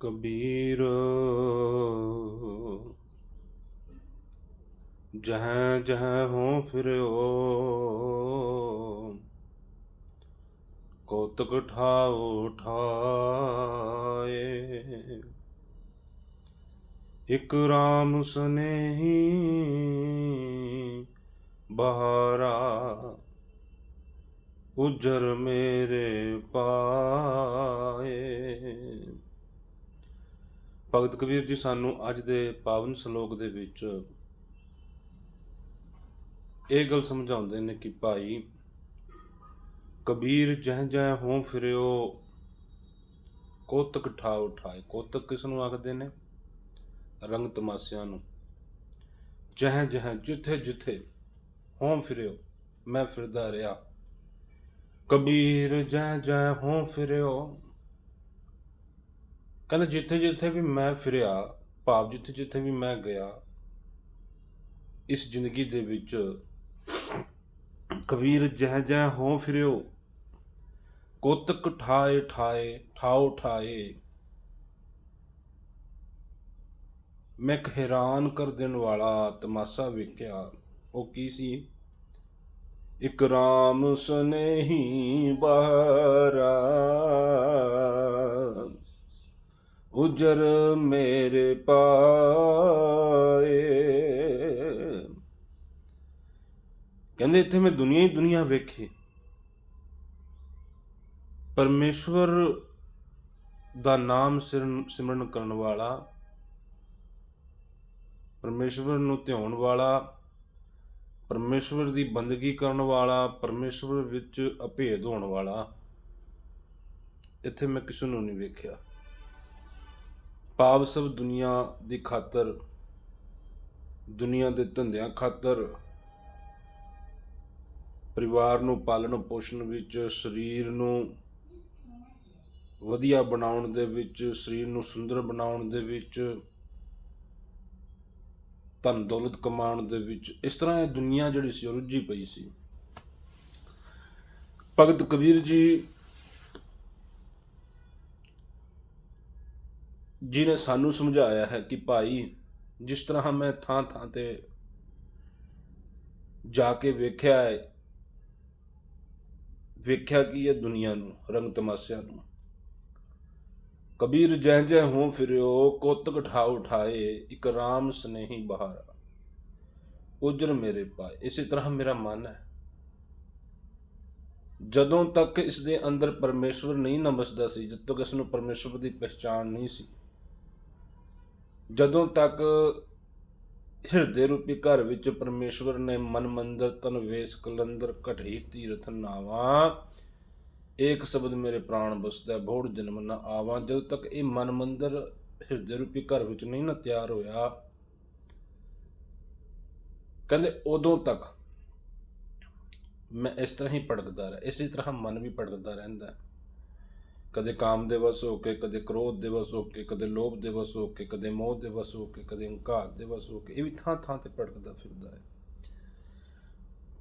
ਕਬੀਰ, ਜਹਾਂ ਜਹਾਂ ਹੋ ਫਿਰਿਓ ਕੋਤਕ ਠਾਉ ਠਾਏ ਇਕ ਰਾਮ ਸਨੇਹੀ ਬਹਾਰਾ, ਉਜਰ ਮੇਰੇ ਪਾਏ। ਭਗਤ ਕਬੀਰ ਜੀ, ਸਾਨੂੰ ਅੱਜ ਦੇ ਪਾਵਨ ਸ਼ਲੋਕ ਦੇ ਵਿੱਚ ਇਹ ਗੱਲ ਸਮਝਾਉਂਦੇ ਨੇ ਕਿ ਭਾਈ, ਕਬੀਰ ਜਹ ਜਹ ਹੋਂ ਫਿਰਿਓ, ਕੋਤਕ ਠਾ ਉਠਾਏ ਕੋਤਕ ਕਿਸ ਨੂੰ ਆਖਦੇ ਨੇ? ਰੰਗ ਤਮਾਸਿਆਂ ਨੂੰ। ਜਹ ਜਹ ਜਿੱਥੇ ਜਿੱਥੇ ਹੋਂ ਫਿਰਿਓ, ਮੈਂ ਫਿਰਦਾ ਰਿਹਾ। ਕਬੀਰ ਜਹ ਜਹ ਹੋਂ ਫਿਰਿਓ ਕਹਿੰਦਾ ਜਿੱਥੇ ਜਿੱਥੇ ਵੀ ਮੈਂ ਫਿਰਿਆ, ਭਾਵ ਜਿੱਥੇ ਜਿੱਥੇ ਵੀ ਮੈਂ ਗਿਆ, ਇਸ ਜ਼ਿੰਦਗੀ ਦੇ ਵਿੱਚ ਕਬੀਰ ਜਹ ਜਹ ਹੋ ਫਿਰਿਓ ਕੋਤਕ ਠਾਏ ਠਾਏ ਠਾਓ ਠਾਏ। ਮੈਂ ਇੱਕ ਹੈਰਾਨ ਕਰ ਦੇਣ ਵਾਲਾ ਤਮਾਸ਼ਾ ਵੇਖਿਆ, ਉਹ ਕੀ ਸੀ? ਇਕ ਰਾਮ ਸੁਨੇਹੀ ਬਹਰਾ ਉਜਰ ਮੇਰੇ ਪਾਏ। ਕਹਿੰਦੇ ਇੱਥੇ ਮੈਂ ਦੁਨੀਆ ਹੀ ਦੁਨੀਆ ਵੇਖੀ। ਪਰਮੇਸ਼ਵਰ ਦਾ ਨਾਮ ਸਿਰਨ- ਸਿਮਰਨ ਕਰਨ ਵਾਲਾ, ਪਰਮੇਸ਼ਵਰ ਨੂੰ ਧਿਆਉਣ ਵਾਲਾ, ਪਰਮੇਸ਼ਵਰ ਦੀ ਬੰਦਗੀ ਕਰਨ ਵਾਲਾ, ਪਰਮੇਸ਼ਵਰ ਵਿੱਚ ਅਭੇਦ ਹੋਣ ਵਾਲਾ, ਇੱਥੇ ਮੈਂ ਕਿਸੇ ਨੂੰ ਨਹੀਂ ਵੇਖਿਆ। ਪਾਪ ਸਭ ਦੁਨੀਆ ਦੀ ਖਾਤਰ, ਦੁਨੀਆ ਦੇ ਧੰਦਿਆਂ ਖਾਤਰ, ਪਰਿਵਾਰ ਨੂੰ ਪਾਲਣ ਪੋਸ਼ਣ ਵਿੱਚ, ਸਰੀਰ ਨੂੰ ਵਧੀਆ ਬਣਾਉਣ ਦੇ ਵਿੱਚ, ਸਰੀਰ ਨੂੰ ਸੁੰਦਰ ਬਣਾਉਣ ਦੇ ਵਿੱਚ, ਧਨ ਦੌਲਤ ਕਮਾਉਣ ਦੇ ਵਿੱਚ, ਇਸ ਤਰ੍ਹਾਂ ਇਹ ਦੁਨੀਆ ਜਿਹੜੀ ਸੀ ਉਹ ਰੁੱਝੀ ਪਈ ਸੀ। ਭਗਤ ਕਬੀਰ ਜੀ ਜੀ ਸਾਨੂੰ ਸਮਝਾਇਆ ਹੈ ਕਿ ਭਾਈ, ਜਿਸ ਤਰ੍ਹਾਂ ਮੈਂ ਥਾਂ ਥਾਂ ਤੇ ਜਾ ਕੇ ਵੇਖਿਆ ਹੈ, ਵੇਖਿਆ ਕੀ ਹੈ ਦੁਨੀਆ ਨੂੰ, ਰੰਗ ਤਮਾਸ਼ਿਆਂ ਨੂੰ। ਕਬੀਰ ਜੈ ਜੈ ਹੋਂ ਫਿਰਿਓ, ਕੋਤਕ ਠਾ ਉਠਾਏ, ਇਕ ਰਾਮ ਸਨੇਹੀ ਬਹਾਰਾ। ਉਜਰ ਮੇਰੇ ਪਾਏ ਇਸੇ ਤਰ੍ਹਾਂ ਮੇਰਾ ਮਨ ਹੈ। ਜਦੋਂ ਤੱਕ ਇਸ ਦੇ ਅੰਦਰ ਪਰਮੇਸ਼ਵਰ ਨਹੀਂ ਨਾ ਵਸਦਾ ਸੀ, ਜਦ ਤੱਕ ਇਸ ਨੂੰ ਪਰਮੇਸ਼ਵਰ ਦੀ ਪਛਾਣ ਨਹੀਂ ਸੀ ਜਦੋਂ ਤੱਕ ਹਿਰਦੇ ਰੂਪੀ ਘਰ ਵਿੱਚ ਪਰਮੇਸ਼ਵਰ ਨੇ ਮਨ ਮੰਦਰ ਤਨ ਵੇਸ ਕਲੰਦਰ ਘਟਈ ਤੀਰਥ ਨਾਵਾ, ਏਕ ਸ਼ਬਦ ਮੇਰੇ ਪ੍ਰਾਣ ਬਸਦਾ ਬੋੜ ਜਨਮ ਨਾ ਆਵਾਂ। ਜਦੋਂ ਤੱਕ ਇਹ ਮਨ ਮੰਦਰ ਹਿਰਦੇ ਰੂਪੀ ਘਰ ਵਿੱਚ ਨਹੀਂ ਨਾ ਤਿਆਰ ਹੋਇਆ, ਕਹਿੰਦੇ ਉਦੋਂ ਤੱਕ ਮੈਂ ਇਸ ਤਰ੍ਹਾਂ ਹੀ ਭਟਕਦਾ ਰਿਹਾ, ਇਸੇ ਤਰ੍ਹਾਂ ਮਨ ਵੀ ਭਟਕਦਾ ਰਹਿੰਦਾ। ਕਦੇ ਕਾਮ ਦੇ ਵਸ ਹੋ ਕੇ, ਕਦੇ ਕ੍ਰੋਧ ਦੇ ਵਸ ਹੋ ਕੇ, ਕਦੇ ਲੋਭ ਦੇ ਵਸ ਹੋ ਕੇ, ਕਦੇ ਮੋਹ ਦੇ ਵਸ ਹੋ ਕੇ, ਕਦੇ ਹੰਕਾਰ ਦੇ ਵਸ ਹੋ ਕੇ, ਇਹ ਵੀ ਥਾਂ ਥਾਂ ਤੇ ਭਟਕਦਾ ਫਿਰਦਾ ਹੈ।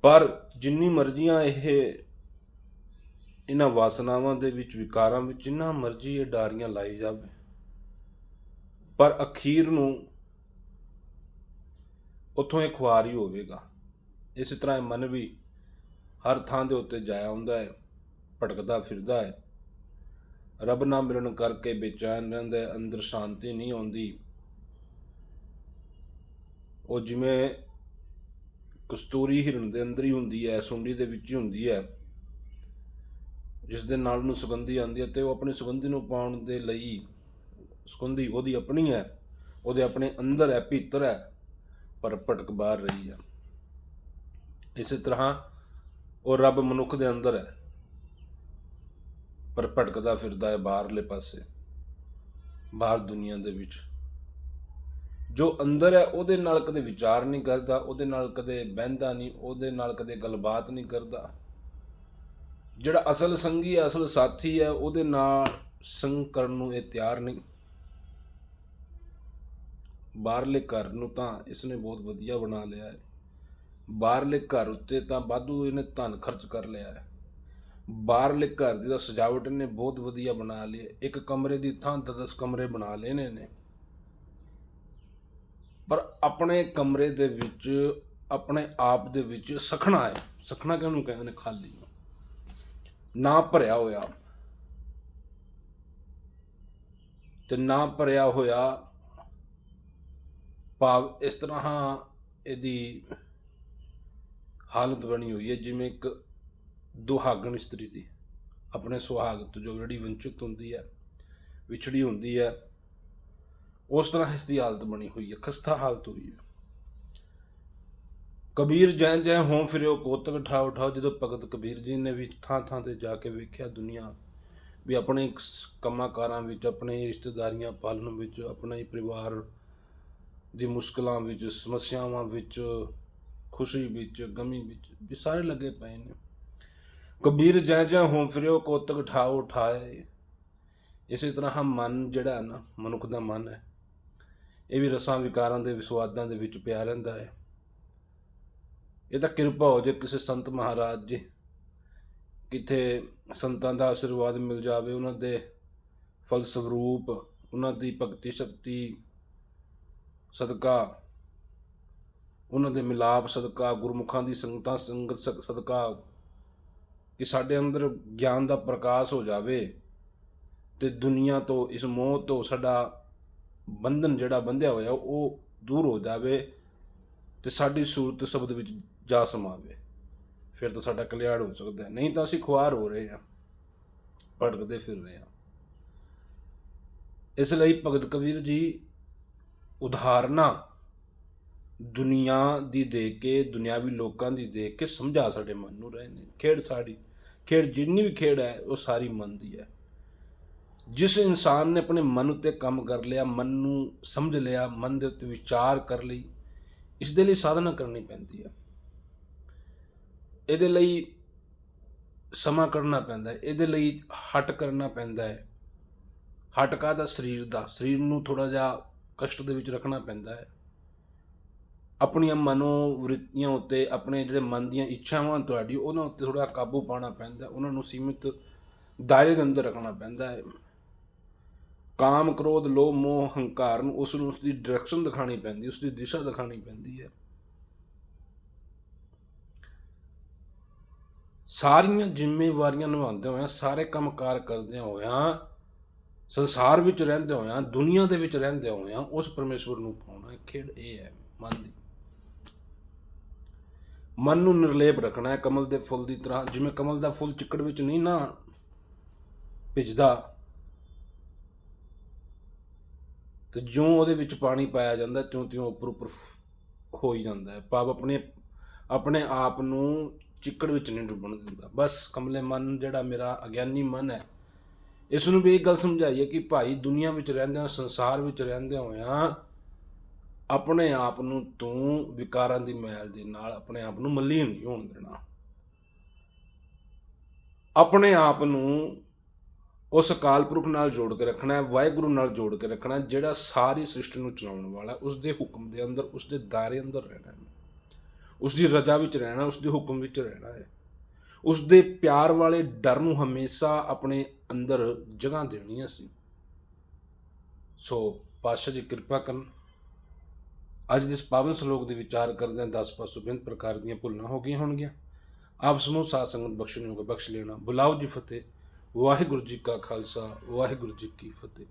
ਪਰ ਜਿੰਨੀ ਮਰਜ਼ੀਆਂ ਇਹ ਇਹਨਾਂ ਵਾਸਨਾਵਾਂ ਦੇ ਵਿੱਚ, ਵਿਕਾਰਾਂ ਵਿੱਚ, ਜਿੰਨਾ ਮਰਜ਼ੀ ਇਹ ਡਾਰੀਆਂ ਲਾਈ ਜਾਵੇ, ਪਰ ਅਖੀਰ ਨੂੰ ਉੱਥੋਂ ਇਹ ਖੁਆਰ ਹੀ ਹੋਵੇਗਾ। ਇਸੇ ਤਰ੍ਹਾਂ ਇਹ ਮਨ ਵੀ ਹਰ ਥਾਂ ਦੇ ਉੱਤੇ ਜਾਇਆ ਹੁੰਦਾ ਹੈ, ਭਟਕਦਾ ਫਿਰਦਾ ਹੈ। ਰੱਬ ਨਾਲ ਮਿਲਣ ਕਰਕੇ ਬੇਚੈਨ ਰਹਿੰਦਾ, ਅੰਦਰ ਸ਼ਾਂਤੀ ਨਹੀਂ ਆਉਂਦੀ। ਉਹ ਜਿਵੇਂ ਕਸਤੂਰੀ ਹਿਰਨ ਦੇ ਅੰਦਰ ਹੀ ਹੁੰਦੀ ਹੈ, ਸੁੰਡੀ ਦੇ ਵਿੱਚ ਹੀ ਹੁੰਦੀ ਹੈ। ਜਿਸ ਦੇ ਨਾਲ ਨੂੰ ਸੁਗੰਧੀ ਆਉਂਦੀ ਹੈ ਤੇ ਉਹ ਆਪਣੀ ਸੁਗੰਧੀ ਨੂੰ ਪਾਉਣ ਦੇ ਲਈ ਸੁਗੰਧੀ ਉਹਦੀ ਆਪਣੀ ਹੈ, ਉਹਦੇ ਆਪਣੇ ਅੰਦਰ ਹੈ, ਭੀਤਰ ਹੈ, ਪਰ ਭਟਕ ਬਾਹਰ ਰਹੀ ਹੈ। ਇਸੇ ਤਰ੍ਹਾਂ ਉਹ ਰੱਬ ਮਨੁੱਖ ਦੇ ਅੰਦਰ ਹੈ। ਪਰ ਭਟਕਦਾ ਫਿਰਦਾ ਹੈ ਬਾਹਰਲੇ ਪਾਸੇ, ਬਾਹਰ ਦੁਨੀਆ ਦੇ ਵਿੱਚ। ਜੋ ਅੰਦਰ ਹੈ, ਉਹਦੇ ਨਾਲ ਕਦੇ ਵਿਚਾਰ ਨਹੀਂ ਕਰਦਾ, ਉਹਦੇ ਨਾਲ ਕਦੇ ਬਹਿੰਦਾ ਨਹੀਂ, ਉਹਦੇ ਨਾਲ ਕਦੇ ਗੱਲਬਾਤ ਨਹੀਂ ਕਰਦਾ। ਜਿਹੜਾ ਅਸਲ ਸੰਗੀ ਹੈ, ਅਸਲ ਸਾਥੀ ਹੈ, ਉਹਦੇ ਨਾਲ ਸੰਗ ਕਰਨ ਨੂੰ ਇਹ ਤਿਆਰ ਨਹੀਂ। ਬਾਹਰਲੇ ਘਰ ਨੂੰ ਤਾਂ ਇਸਨੇ ਬਹੁਤ ਵਧੀਆ ਬਣਾ ਲਿਆ ਹੈ। ਬਾਹਰਲੇ ਘਰ ਉੱਤੇ ਤਾਂ ਵਾਧੂ ਇਹਨੇ ਧਨ ਖਰਚ ਕਰ ਲਿਆ ਹੈ। ਬਾਹਰਲੇ ਘਰ ਦੀ ਤਾਂ ਸਜਾਵਟ ਨੇ ਬਹੁਤ ਵਧੀਆ ਬਣਾ ਲਈ। ਹੈ। ਇੱਕ ਕਮਰੇ ਦੀ ਥਾਂ 10 ਕਮਰੇ ਬਣਾ ਲਏ ਨੇ ਪਰ ਆਪਣੇ ਕਮਰੇ ਦੇ ਵਿੱਚ, ਆਪਣੇ ਆਪ ਦੇ ਵਿੱਚ ਸਖਣਾ ਹੈ। ਸਖਣਾ ਕਿਹਨੂੰ ਕਹਿੰਦੇ ਨੇ? ਖਾਲੀ ਨਾ ਭਰਿਆ ਹੋਇਆ। ਤੇ ਨਾ ਭਰਿਆ ਹੋਇਆ ਭਾਵ ਇਸ ਤਰ੍ਹਾਂ ਇਹਦੀ ਹਾਲਤ ਬਣੀ ਹੋਈ ਹੈ, ਜਿਵੇਂ ਇੱਕ ਦੁਹਾਗਣ ਇਸਤਰੀ ਦੀ। ਆਪਣੇ ਸੁਹਾਗ ਤੋਂ ਜੋ ਜਿਹੜੀ ਵੰਚਿਤ ਹੁੰਦੀ ਹੈ, ਵਿਛੜੀ ਹੁੰਦੀ ਹੈ, ਉਸ ਤਰ੍ਹਾਂ ਇਸ ਦੀ ਹਾਲਤ ਬਣੀ ਹੋਈ ਹੈ, ਖਸਤਾ ਹਾਲਤ ਹੋਈ ਹੈ। ਕਬੀਰ ਜੈ ਜੈ ਹੋਂ ਫਿਰਿਓ, ਕੋਤਕ ਠਾ ਉਠਾਓ, ਜਦੋਂ ਭਗਤ ਕਬੀਰ ਜੀ ਨੇ ਵੀ ਥਾਂ ਥਾਂ ਤੇ ਜਾ ਕੇ ਵੇਖਿਆ ਦੁਨੀਆ ਵੀ ਆਪਣੇ ਸ- ਕੰਮਾਂ ਕਾਰਾਂ ਵਿੱਚ, ਆਪਣੇ ਰਿਸ਼ਤੇਦਾਰੀਆਂ ਪਾਲਣ ਵਿੱਚ, ਆਪਣੇ ਪਰਿਵਾਰ ਦੀ ਮੁਸ਼ਕਲਾਂ ਵਿੱਚ, ਸਮੱਸਿਆਵਾਂ ਵਿੱਚ, ਖੁਸ਼ੀ ਵਿੱਚ, ਗਮੀ ਵਿੱਚ, ਵੀ ਸਾਰੇ ਲੱਗੇ ਪਏ ਨੇ। ਕਬੀਰ ਜੈ ਜੈ ਹੋਂ ਫਿਰਿਓ ਕੋਤਕ ਠਾਓ ਉਠਾਏ। ਇਸੇ ਤਰ੍ਹਾਂ ਹਮ ਮਨ ਜਿਹੜਾ ਹੈ ਨਾ, ਮਨੁੱਖ ਦਾ ਮਨ ਹੈ। ਇਹ ਵੀ ਰਸਾਂ ਵਿਕਾਰਾਂ ਦੇ ਵਿਸਵਾਦਾਂ ਦੇ ਵਿੱਚ ਪਿਆ ਰਹਿੰਦਾ ਹੈ। ਇਹ ਤਾਂ ਕਿਰਪਾ ਹੋ ਜੇ ਕਿਸੇ ਸੰਤ ਮਹਾਰਾਜ ਜੀ ਕਿਤੇ ਸੰਤਾਂ ਦਾ ਆਸ਼ੀਰਵਾਦ ਮਿਲ ਜਾਵੇ ਉਹਨਾਂ ਦੇ ਫਲਸਰੂਪ, ਉਹਨਾਂ ਦੀ ਭਗਤੀ ਸ਼ਕਤੀ, ਸਦਕਾ, ਉਹਨਾਂ ਦੇ ਮਿਲਾਪ ਸਦਕਾ, ਗੁਰਮੁਖਾਂ ਦੀ ਸੰਗਤਾਂ ਸੰਗਤ ਸਦ- ਸਦਕਾ ਕਿ ਸਾਡੇ ਅੰਦਰ ਗਿਆਨ ਦਾ ਪ੍ਰਕਾਸ਼ ਹੋ ਜਾਵੇ ਤੇ ਦੁਨੀਆ ਤੋਂ, ਇਸ ਮੋਹ ਤੋਂ ਸਾਡਾ ਬੰਧਨ ਜਿਹੜਾ ਬੰਧਿਆ ਹੋਇਆ, ਉਹ ਦੂਰ ਹੋ ਜਾਵੇ ਤੇ ਸਾਡੀ ਸੂਰਤ ਸ਼ਬਦ ਵਿੱਚ ਜਾ ਸਮਾਵੇ। ਫਿਰ ਤਾਂ ਸਾਡਾ ਕਲਿਆਣ ਹੋ ਸਕਦਾ ਹੈ। ਨਹੀਂ ਤਾਂ ਅਸੀਂ ਖੁਆਰ ਹੋ ਰਹੇ ਹਾਂ ਭਟਕਦੇ ਫਿਰ ਰਹੇ ਹਾਂ। ਇਸ ਲਈ ਭਗਤ ਕਬੀਰ ਜੀ ਉਦਾਹਰਨਾਂ ਦੁਨੀਆ ਦੀ ਦੇਖ ਕੇ, ਦੁਨਿਆਵੀ ਲੋਕਾਂ ਦੀ ਦੇਖ ਕੇ ਸਮਝਾ ਸਾਡੇ ਮਨ ਨੂੰ ਰਹੇ ਨੇ। ਖੇਡ ਸਾਡੀ ਖੇਡ ਜਿੰਨੀ ਵੀ ਖੇਡ ਹੈ, ਉਹ ਸਾਰੀ ਮਨ ਦੀ ਹੈ। ਜਿਸ ਇਨਸਾਨ ਨੇ ਆਪਣੇ ਮਨ ਉੱਤੇ ਕੰਮ ਕਰ ਲਿਆ, ਮਨ ਨੂੰ ਸਮਝ ਲਿਆ, ਮਨ ਦੇ ਉੱਤੇ ਵਿਚਾਰ ਕਰ ਲਈ, ਇਸ ਦੇ ਲਈ ਸਾਧਨਾ ਕਰਨੀ ਪੈਂਦੀ ਹੈ। ਇਹਦੇ ਲਈ ਸਮਾਂ ਕੱਢਣਾ ਪੈਂਦਾ ਹੈ, ਇਹਦੇ ਲਈ ਹਟ ਕਰਨਾ ਪੈਂਦਾ ਹੈ। ਹਟਕਾ ਦਾ ਸਰੀਰ ਦਾ। ਸਰੀਰ ਨੂੰ ਥੋੜਾ ਜਿਹਾ ਕਸ਼ਟ ਦੇ ਵਿੱਚ ਰੱਖਣਾ ਪੈਂਦਾ ਹੈ। ਆਪਣੀਆਂ ਮਨੋਵ੍ਰਿਤੀਆਂ ਉੱਤੇ, ਆਪਣੇ ਜਿਹੜੇ ਮਨ ਦੀਆਂ ਇੱਛਾਵਾਂ ਤੁਹਾਡੀ, ਉਹਨਾਂ ਉੱਤੇ ਥੋੜਾ ਕਾਬੂ ਪਾਉਣਾ ਪੈਂਦਾ, ਉਹਨਾਂ ਨੂੰ ਸੀਮਿਤ ਦਾਇਰੇ ਦੇ ਅੰਦਰ ਰੱਖਣਾ ਪੈਂਦਾ ਹੈ। ਕਾਮ, ਕ੍ਰੋਧ, ਲੋਭ, ਮੋਹ, ਹੰਕਾਰ ਨੂੰ ਉਸ ਨੂੰ ਉਸ ਦੀ ਡਾਇਰੈਕਸ਼ਨ ਦਿਖਾਣੀ ਪੈਂਦੀ ਉਸ ਦੀ ਦਿਸ਼ਾ ਦਿਖਾਣੀ ਪੈਂਦੀ ਹੈ। ਸਾਰੀਆਂ ਜ਼ਿੰਮੇਵਾਰੀਆਂ ਨਿਭਾਉਂਦੇ ਹੋਇਆਂ, ਸਾਰੇ ਕੰਮਕਾਰ ਕਰਦੇ ਹੋਇਆਂ, ਸੰਸਾਰ ਵਿੱਚ ਰਹਿੰਦੇ ਹੋਇਆਂ, ਦੁਨੀਆ ਦੇ ਵਿੱਚ ਰਹਿੰਦੇ ਹੋਇਆਂ, ਉਸ ਪਰਮੇਸ਼ਵਰ ਨੂੰ ਪਾਉਣਾ ਖੇਡ ਇਹ ਹੈ, ਮਨ ਦੀ। ਮਨ ਨੂੰ ਨਿਰਲੇਪ ਰੱਖਣਾ ਹੈ ਕਮਲ ਦੇ ਫੁੱਲ ਦੀ ਤਰ੍ਹਾਂ। ਜਿਵੇਂ ਕਮਲ ਦਾ ਫੁੱਲ ਚਿੱਕੜ ਵਿੱਚ ਨਹੀਂ ਨਾ ਭਿੱਜਦਾ, ਤੇ ਜਿਉਂ ਉਹਦੇ ਵਿੱਚ ਪਾਣੀ ਪਾਇਆ ਜਾਂਦਾ ਤਿਉਂ ਤਿਉਂ ਉੱਪਰ ਉੱਪਰ ਹੋ ਹੀ ਜਾਂਦਾ ਹੈ। ਭਾਵ ਆਪਣੇ ਆਪਣੇ ਆਪ ਨੂੰ ਚਿੱਕੜ ਵਿੱਚ ਨਹੀਂ ਡੁੱਬਣ ਦਿੰਦਾ। ਬਸ ਕਮਲੇ ਮਨ ਜਿਹੜਾ ਮੇਰਾ ਅਗਿਆਨੀ ਮਨ ਹੈ, ਇਸ ਨੂੰ ਵੀ ਇਹ ਗੱਲ ਸਮਝਾਈਏ ਕਿ ਭਾਈ ਦੁਨੀਆ ਵਿੱਚ ਰਹਿੰਦੇ ਹੋ ਸੰਸਾਰ ਵਿੱਚ ਰਹਿੰਦੇ ਹੋਇਆਂ ਆਪਣੇ ਆਪ ਨੂੰ ਤੂੰ ਵਿਕਾਰਾਂ ਦੀ ਮੈਲ ਦੇ ਨਾਲ ਆਪਣੇ ਆਪ ਨੂੰ ਮਲੀਨ ਨਹੀਂ ਹੋਣ ਦੇਣਾ। ਆਪਣੇ ਆਪ ਨੂੰ ਉਸ ਅਕਾਲ ਪੁਰਖ ਨਾਲ ਜੋੜ ਕੇ ਰੱਖਣਾ ਹੈ ਵਾਹਿਗੁਰੂ ਨਾਲ ਜੋੜ ਕੇ ਰੱਖਣਾ ਜਿਹੜਾ ਸਾਰੀ ਸ੍ਰਿਸ਼ਟੀ ਨੂੰ ਚਲਾਉਣ ਵਾਲਾ ਹੈ, ਉਸ ਦੇ ਹੁਕਮ ਦੇ ਅੰਦਰ ਉਸ ਦੇ ਦਾਇਰੇ ਅੰਦਰ ਰਹਿਣਾ ਹੈ। ਉਸ ਦੀ ਰਜ਼ਾ ਵਿੱਚ ਰਹਿਣਾ ਉਸ ਦੇ ਹੁਕਮ ਵਿੱਚ ਰਹਿਣਾ ਹੈ। ਉਸ ਦੇ ਪਿਆਰ ਵਾਲੇ ਡਰ ਨੂੰ ਹਮੇਸ਼ਾ ਆਪਣੇ ਅੰਦਰ ਜਗ੍ਹਾ ਦੇਣੀ ਹੈ ਸੀ ਸੋ ਪਾਤਸ਼ਾਹ ਜੀ ਕਿਰਪਾ ਕਰਨ। ਅੱਜ ਦੇ ਇਸ ਪਾਵਨ ਸ਼ਲੋਕ ਦੇ ਵਿਚਾਰ ਕਰਦੇ ਹਾਂ 10 ਪਾਸੋਂ ਬਿੰਦ ਪ੍ਰਕਾਰ ਦੀਆਂ ਭੁੱਲਾਂ ਹੋ ਗਈਆਂ ਹੋਣਗੀਆਂ। ਆਪ ਸਮੂਹ ਸਾਧ ਸੰਗਤ ਬਖਸ਼ਣ ਬਖਸ਼ ਲੈਣਾ। ਬੁਲਾਓ ਜੀ ਫਤਿਹ। ਵਾਹਿਗੁਰੂ ਜੀ ਕਾ ਖਾਲਸਾ, ਵਾਹਿਗੁਰੂ ਜੀ ਕੀ ਫਤਿਹ।